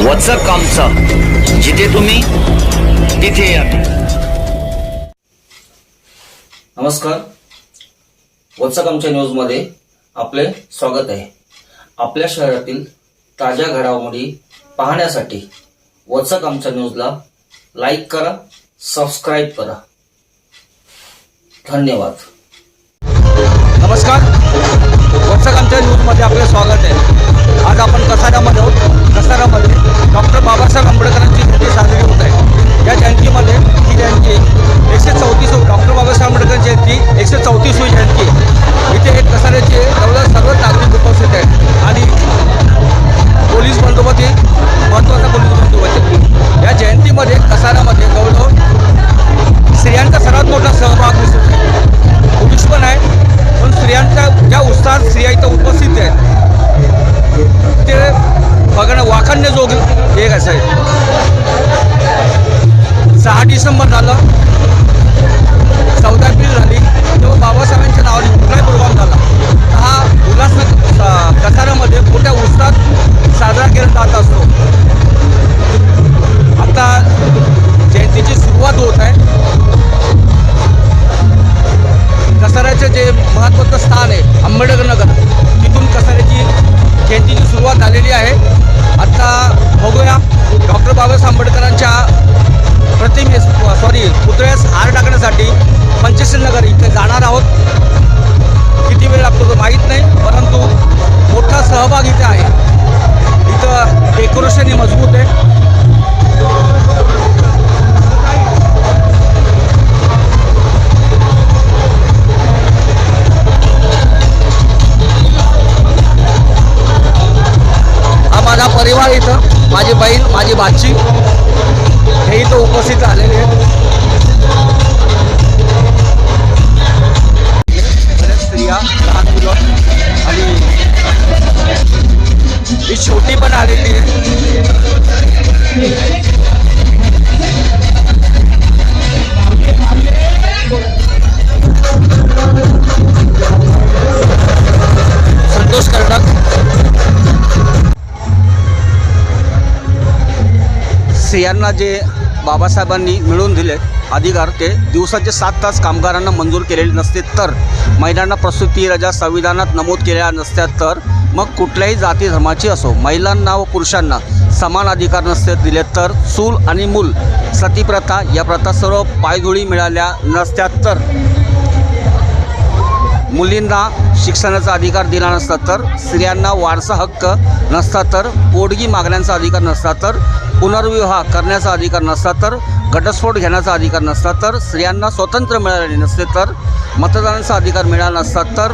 वचक आमचं जिथे तुम्ही तिथे आम्ही नमस्कार. वचक आमच्या न्यूजमध्ये आपले स्वागत आहे. आपल्या शहरातील ताज्या घडामोडी पाहण्यासाठी वचक आमच्या न्यूजला लाईक करा सबस्क्राईब करा. धन्यवाद. नमस्कार. वत्सक आमच्या न्यूजमध्ये आपले स्वागत आहे. आज आपण कसाऱ्यामध्ये आहोत? कसाऱ्यामध्ये डॉक्टर दहा डिसेंबर झालं. चौदा एप्रिल झाली. तेव्हा बाबासाहेबांच्या नावाने कुठलाही प्रोग्राम झाला. हा उल्हास कसाऱ्यामध्ये मोठ्या उत्साहात साजरा केला जात असतो. आता जयंतीची सुरुवात होत आहे. कसाऱ्याचं जे महत्त्वाचं स्थान आहे आंबेडकर नगर तिथून कसाऱ्याची जयंतीची सुरुवात झालेली आहे. आता बघूया डॉक्टर बाबासाहेब आंबेडकरांच्या प्रतिमेस सॉरी पुतळ्यास हार टाकण्यासाठी पंचशील नगर इथे जाणार आहोत. किती वेळ लागतो तो माहीत नाही परंतु मोठा सहभाग इथे आहे. इथं डेकोरेशन हे मजबूत आहे. हा माझा परिवार इथं माझी बहीण माझी भाची हे इथं उपस्थित झालेले आहेत. स्त्रिया लहान मुलं आणि ही छोटी पण आलेली आहे संतोष कर्णक स्त्रियांना जे बाबासाहेबांनी मिळवून दिले अधिकार ते दिवसाचे सात तास कामगारांना मंजूर केलेले नसते तर महिलांना प्रसूती रजा संविधानात नमूद केलेल्या नसत्या तर मग कुठल्याही जाती धर्माची असो महिलांना व पुरुषांना समान अधिकार नसते दिले तर चूल आणि मूल सतीप्रथा या प्रथा सर्व पायधुळी मिळाल्या नसत्या तर. मुलींना शिक्षणाचा अधिकार दिला नसता तर स्त्रियांना वारसा हक्क नसता तर पोडगी मागण्यांचा अधिकार नसता तर पुनर्विवाह करण्याचा अधिकार नसता तर घटस्फोट घेण्याचा अधिकार नसता तर स्त्रियांना स्वातंत्र्य मिळाले नसते तर मतदानाचा अधिकार मिळाला नसता तर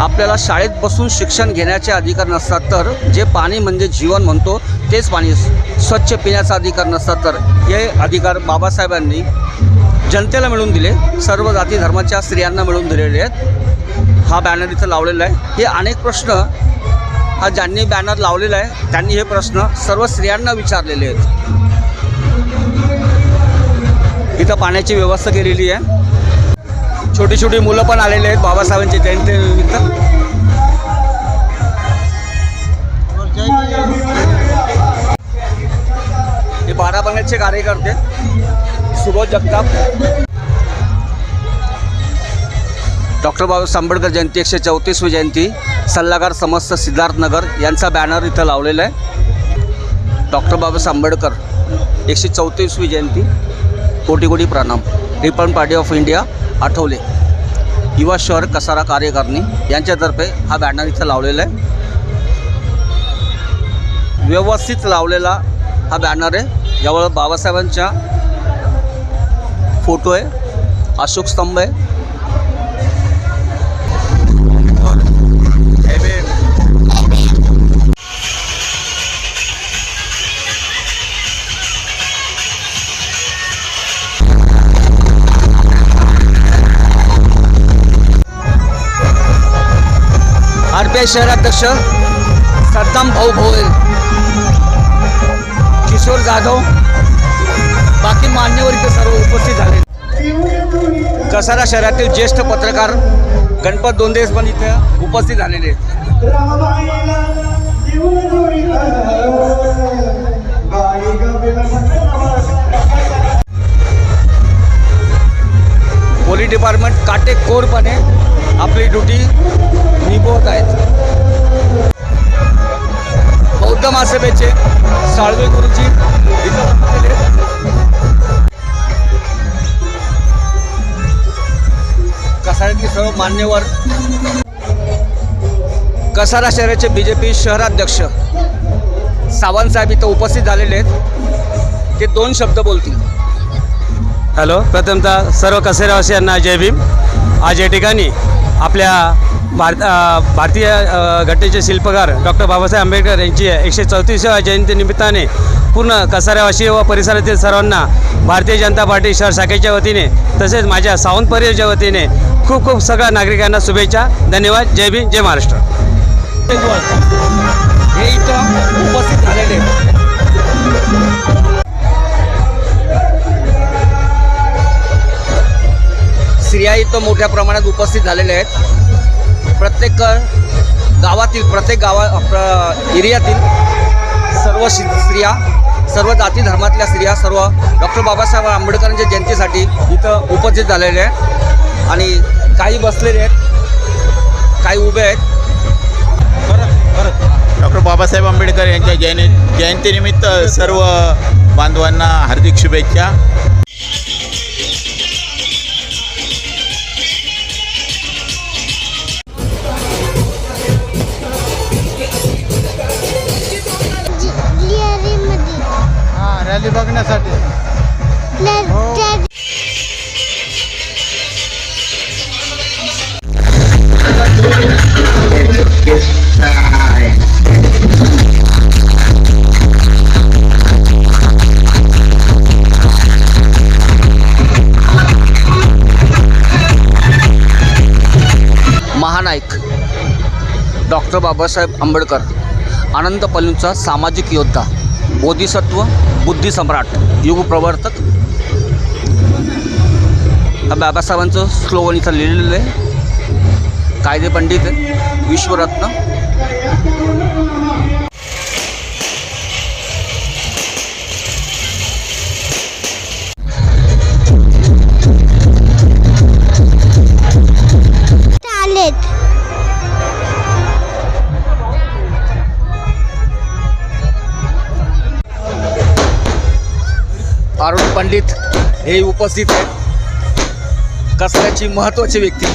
आपल्याला शाळेत बसून शिक्षण घेण्याचे अधिकार नसतात तर जे पाणी म्हणजे जीवन म्हणतो तेच पाणी स्वच्छ पिण्याचा अधिकार नसता तर हे अधिकार बाबासाहेबांनी जनतेला मिळून दिले. सर्व जाती धर्माच्या स्त्रियांना मिळून दिलेले आहेत. हा बॅनर इथं लावलेला आहे. हे अनेक प्रश्न हा ज्यांनी बॅनर लावलेला आहे त्यांनी हे प्रश्न सर्व स्त्रियांना विचारलेले आहेत. इथं पाण्याची व्यवस्था केलेली आहे. छोटी छोटी मुलं पण आलेली आहेत बाबासाहेबांची जयंतीनिमित्त हे बाराबंगाचे कार्यकर्ते सुबोध जगताप. डॉक्टर बाबासाहेब आंबेडकर जयंती एकशे चौतीसवी जयंती सल्लागार समस्त सिद्धार्थनगर यांचा बॅनर इथं लावलेला आहे. डॉक्टर बाबासाहेब आंबेडकर एकशे चौतीसवी जयंती कोटी कोटी प्रणाम. Republican Party of India Athawale. युवा शहर कसारा कार्यकारिणी यांच्यातर्फे हा बॅनर इथं लावलेला आहे. व्यवस्थित लावलेला हा बॅनर आहे. यावर बाबासाहेबांच्या फोटो आहे. अशोक स्तंभ आहे. रुपये शहराध्यक्ष सद्दाम भाऊ भोयर किशोर जाधव बाकी मान्यवर इथे सर्व उपस्थित झाले. कसारा शहरातील ज्येष्ठ पत्रकार गणपत दोंदेस पण इथे उपस्थित झालेले पोलीस डिपार्टमेंट काटेकोरपणे आपली ड्युटी निभवत आहेत. बौद्ध महासभेचे साळवे गुरुजी कसाऱ्यातील सर्व मान्यवर. कसारा शहराचे बी जे पी शहराध्यक्ष सावंतसाहेब इथं उपस्थित झालेले आहेत. ते दोन शब्द बोलतील. हॅलो प्रथमतः सर्व कसेरावासियांना जय भीम. आज या ठिकाणी आपल्या भारत भारतीय घटनेचे शिल्पकार डॉक्टर बाबासाहेब आंबेडकर यांची एकशे चौतीसव्या जयंतीनिमित्ताने पूर्ण कसाऱ्यावाशी व परिसरातील सर्वांना भारतीय जनता पार्टी शहर शाखेच्या वतीने तसेच माझ्या सावंत परिवारच्या वतीने खूप खूप सगळ्या नागरिकांना शुभेच्छा. धन्यवाद. जय भीम. जय महाराष्ट्र. हे इथं उपस्थित झालेले स्त्रिया इथं मोठ्या प्रमाणात उपस्थित झालेल्या आहेत. प्रत्येक गावातील प्रत्येक गावा प्र- एरियातील सर्व स्त्रिया सर्व जाती धर्मातल्या स्त्रिया सर्व डॉक्टर बाबासाहेब आंबेडकरांच्या जयंतीसाठी इथं उपस्थित झालेले आहेत. आणि काही बसलेले आहेत काही उभे आहेत. डॉक्टर बाबासाहेब आंबेडकर यांच्या जयंती जयंतीनिमित्त सर्व बांधवांना हार्दिक शुभेच्छा. बघण्यासाठी महानायक डॉक्टर बाबासाहेब आंबेडकर आनंद पलूंचा सामाजिक योद्धा. बोधिसत्व बुद्धिसम्राट युगप्रवर्तक. हा बाबासाहेबांचं स्लोगन इथं लिहिलेलं आहे. कायदे पंडित आहे. विश्वरत्न. पंडित हे उपस्थित आहेत. कसल्याची महत्त्वाची व्यक्ती?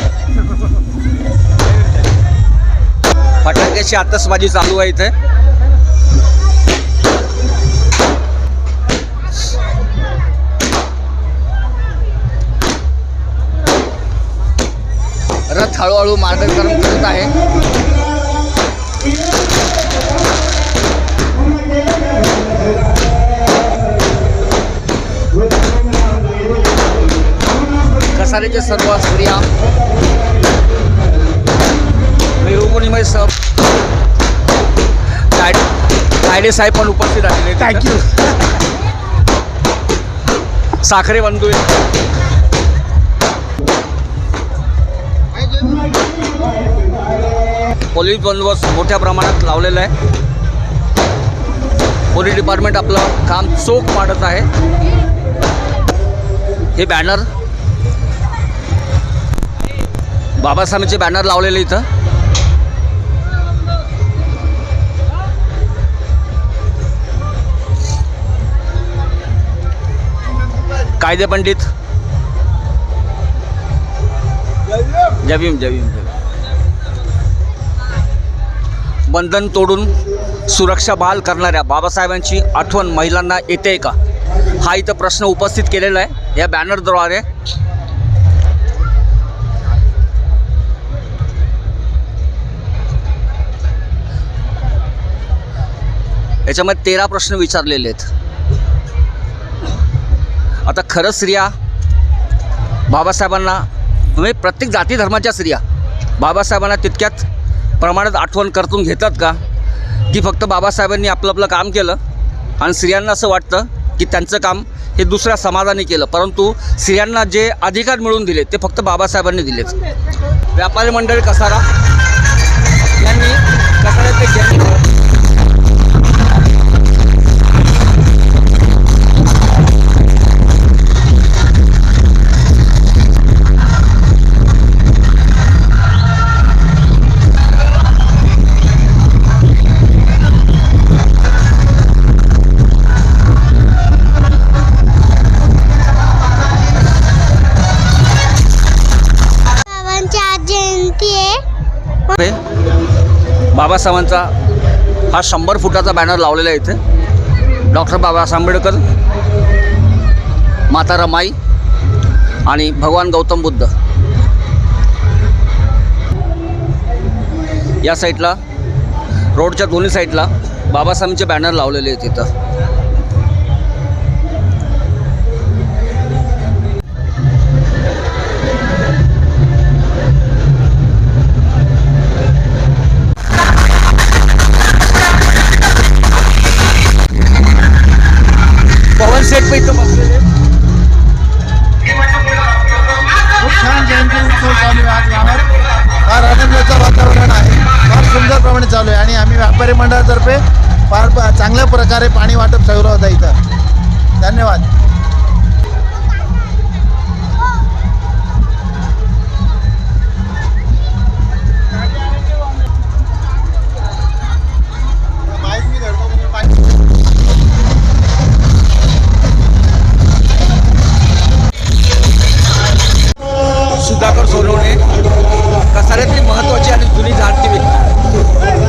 फटाक्याची आतषबाजी चालू आहे इथे. रथ हळूहळू मार्गक्रम करत आहे. कसाऱ्याच्या सर्व स्त्रिया मिरवणुकीमध्ये सह कायडे साहेब पण उपस्थित झालेले थँक्यू साखरे बंधू पोलीस बंदोबस्त मोठ्या प्रमाणात लावलेला आहे. पोलीस डिपार्टमेंट आपलं काम चोख पाडत आहे. हे बॅनर बाबासाहेबांचे बॅनर लावलेले इथं. कायदे पंडित. जय भीम जय बंधन तोडून सुरक्षा बहाल करणाऱ्या बाबासाहेबांची आठवण महिलांना येते का? हा इथं प्रश्न उपस्थित केलेला आहे. या बॅनरद्वारे याच्यामध्ये तेरा प्रश्न विचारलेले आहेत. आता खरं स्त्रिया बाबासाहेबांना म्हणजे प्रत्येक जाती धर्माच्या स्त्रिया बाबासाहेबांना तितक्यात प्रमाणात आठवण करतून घेतात का? की फक्त बाबासाहेबांनी आपलं आपलं काम केलं आणि स्त्रियांना असं वाटतं की त्यांचं काम हे दुसऱ्या समाजाने केलं. परंतु स्त्रियांना जे अधिकार मिळवून दिले ते फक्त बाबासाहेबांनी दिलेत. व्यापारी मंडळ कसारा? यांनी कसाऱ्याचे बाबासाहेबांचा हा शंभर फुटाचा बॅनर लावलेला आहे इथे. डॉक्टर बाबासाहेब आंबेडकर माता रमाई आणि भगवान गौतम बुद्ध. या साईडला रोडच्या दोन्ही साईडला बाबासाहेबांचे बॅनर लावलेले आहेत इथं. पवन इथं बसलेले. खूप छान जयंती उत्सव चालू आहे आज गावात. फार आनंदाचं वातावरण आहे. फार सुंदर प्रमाणे चालू आहे. आणि आम्ही व्यापारी मंडळातर्फे फार चांगल्या प्रकारे पाणी वाटप सुरू होतं इथं. धन्यवाद. सोनवणे. कसाऱ्यातली महत्त्वाची आणि जुनी जाणती व्यक्ती.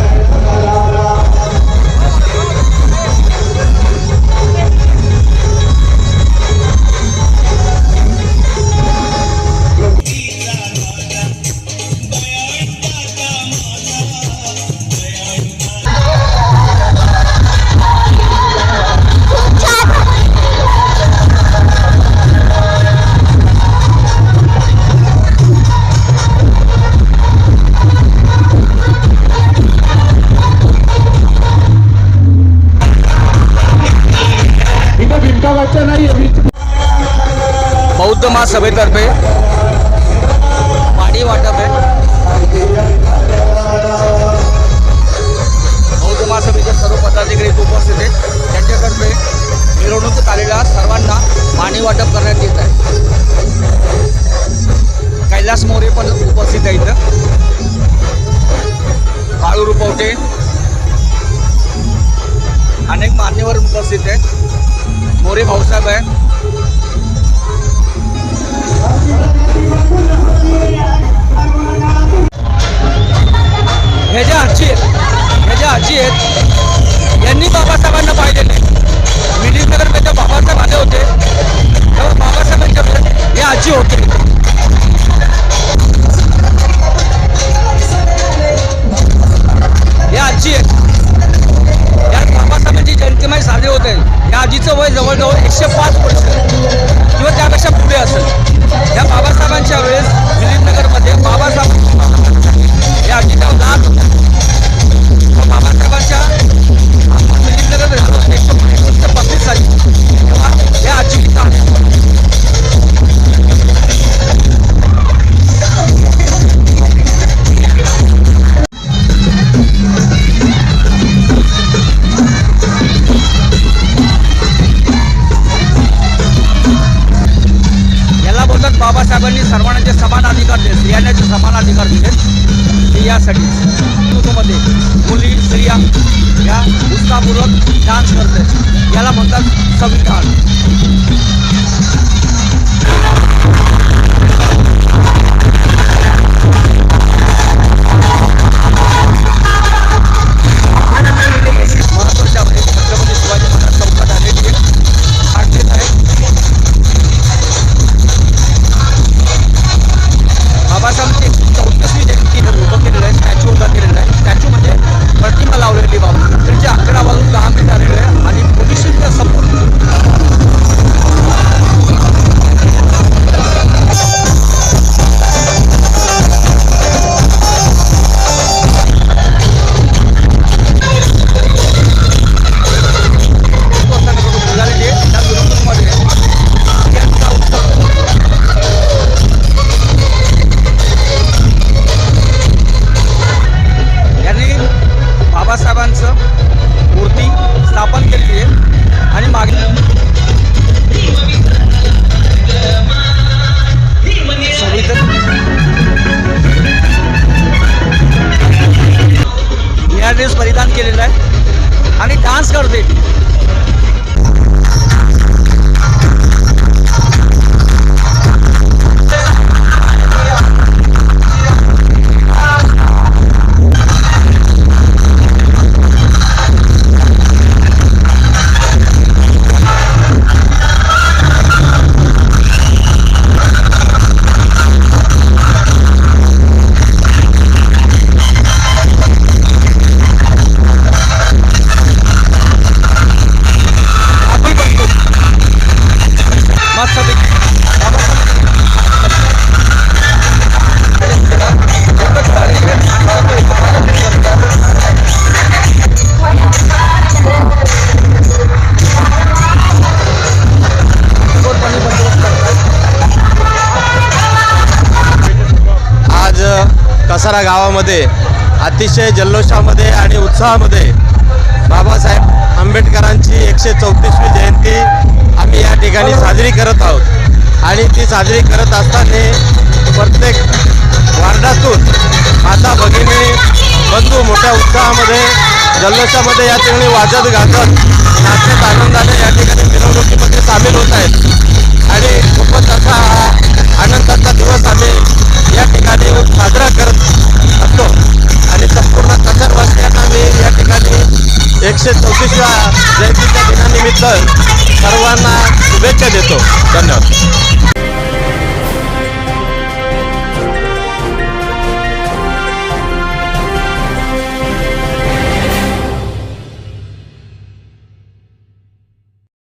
महासभेतर्फे पाणी वाटप आहे. बौद्ध महासभेचे सर्व पदाधिकारी उपस्थित आहेत. त्यांच्यातर्फे मिरवणूक आलेल्या सर्वांना पाणी वाटप करण्यात येत आहे. कैलास मोरे पण उपस्थित आहे इथं. काळू रुपवटे. अनेक मान्यवर उपस्थित आहेत. मोरे भाऊसाहेब आहे ह्या ज्या आजी आहेत ह्या आजी आहेत यांनी बाबासाहेबांना पाहिलेले. नाही मिलिंदनगरमध्ये जेव्हा बाबासाहेब आले होते. तेव्हा बाबासाहेबांच्या वेळेस हे आजी होते. या आजी आहेत. या बाबासाहेबांची होते या आजीचं वय जवळजवळ एकशे पाच वर्ष किंवा त्यापेक्षा पुढे असेल. या बाबासाहेबांच्या वेळेस बाबासाहेबांच्या मिलिंदनगर याला बाबासाहेबांनी सर्वांना जे समान अधिकार दिले स्त्रियांना जे समान अधिकार दिले. ते यासाठी ऋतूमध्ये मुली स्त्रिया या उत्साहपूर्वक डान्स करते याला म्हणतात संविधान. या गावामध्ये अतिशय जल्लोषामध्ये आणि उत्साहामध्ये बाबासाहेब आंबेडकरांची एकशे चौतीसवी जयंती आम्ही या ठिकाणी साजरी करत आहोत. आणि ती साजरी करत असताना प्रत्येक वार्डातून माता भगिनी बंधू मोठ्या उत्साहामध्ये जल्लोषामध्ये या ठिकाणी वाजत गाजत नाचत आनंदाने या ठिकाणी मिरवणुकीमध्ये सामील होत आहेत. आणि खूपच असा आनंदाचा दिवस आम्ही या ठिकाणी साजरा करत असतो. आणि संपूर्ण कसारवासियांना मी या ठिकाणी एकशे चौतीसव्या जयंतीच्या दिनानिमित्त सर्वांना शुभेच्छा देतो. धन्यवाद.